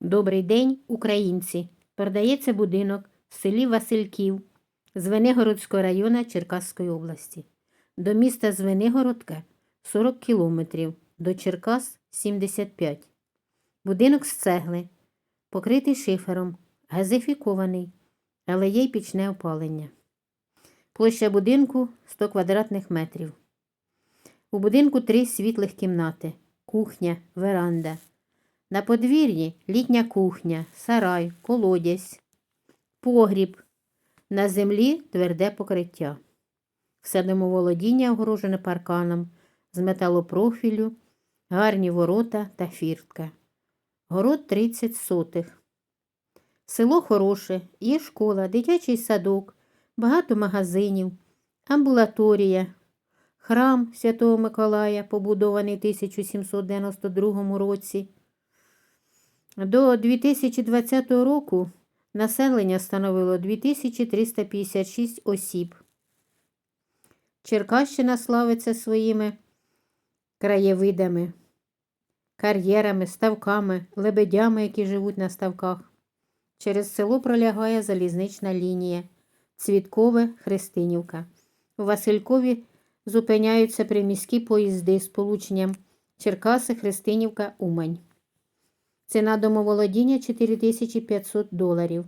Добрий день, українці! Продається будинок в селі Васильків Звенигородського району Черкаської області. До міста Звенигородка 40 кілометрів, до Черкас 75. Будинок з цегли, покритий шифером, газифікований, але є й пічне опалення. Площа будинку 100 квадратних метрів. У будинку три світлих кімнати, кухня, веранда. На подвір'ї літня кухня, сарай, колодязь, погріб. На землі тверде покриття. Все домоволодіння огорожене парканом з металопрофілю, гарні ворота та фіртка. Город 30 сотих. Село хороше, є школа, дитячий садок, багато магазинів, амбулаторія, храм Святого Миколая, побудований в 1792 році. До 2020 року населення становило 2356 осіб. Черкащина славиться своїми краєвидами, кар'єрами, ставками, лебедями, які живуть на ставках. Через село пролягає залізнична лінія Цвіткове Христинівка. У Василькові зупиняються приміські поїзди з полученням Черкаси, Христинівка, Умань. Ціна домоволодіння 4500 доларів.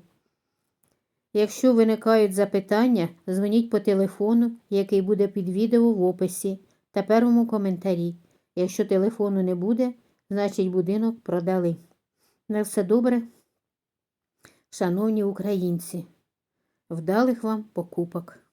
Якщо виникають запитання, дзвоніть по телефону, який буде під відео в описі та первому коментарі. Якщо телефону не буде, значить будинок продали. На все добре, шановні українці. Вдалих вам покупок!